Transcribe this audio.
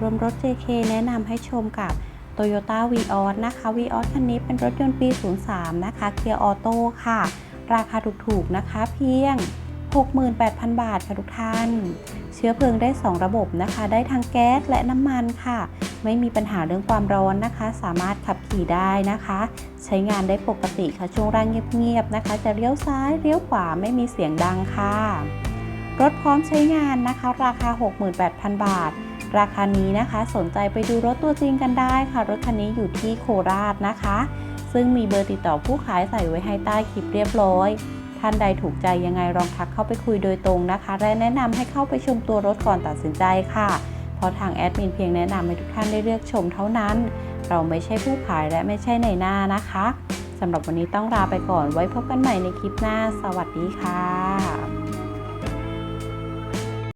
รวมรถ JK แนะนำให้ชมกับ Toyota Vios นะคะ Vios คันนี้เป็นรถยนต์ปี 03 นะคะเกียร์ออโต้ค่ะ ราคาถูกๆนะคะ เพียง 68,000 บาทค่ะทุกท่าน เชื้อเพลิงได้ 2 ระบบนะคะ ได้ทั้งแก๊สและน้ำมันค่ะ ไม่มีปัญหาเรื่องความร้อนนะคะ สามารถขับขี่ได้นะคะ ใช้งานได้ปกติค่ะ ช่วงร่างเงียบๆนะคะ จะเลี้ยวซ้ายเลี้ยวขวาไม่มีเสียงดังค่ะ รถพร้อมใช้งานนะคะ ราคา 68,000 บาท ราคานี้นะคะสนใจไปดูรถตัวจริงกันได้ค่ะ รถคันนี้อยู่ที่โคราชนะคะ ซึ่งมีเบอร์ติดต่อผู้ขายใส่ไว้ให้ใต้คลิปเรียบร้อยท่านใดถูกใจยังไงลองทักเข้าไปคุยโดยตรงนะคะ และแนะนำให้เข้าไปชมตัวรถก่อนตัดสินใจค่ะ เพราะทางแอดมินเพียงแนะนำให้ทุกท่านได้เลือกชมเท่านั้น เราไม่ใช่ผู้ขายและไม่ใช่ในหน้านะคะสำหรับวันนี้ต้องลาไปก่อนไว้พบกันใหม่ในคลิปหน้า สวัสดีค่ะ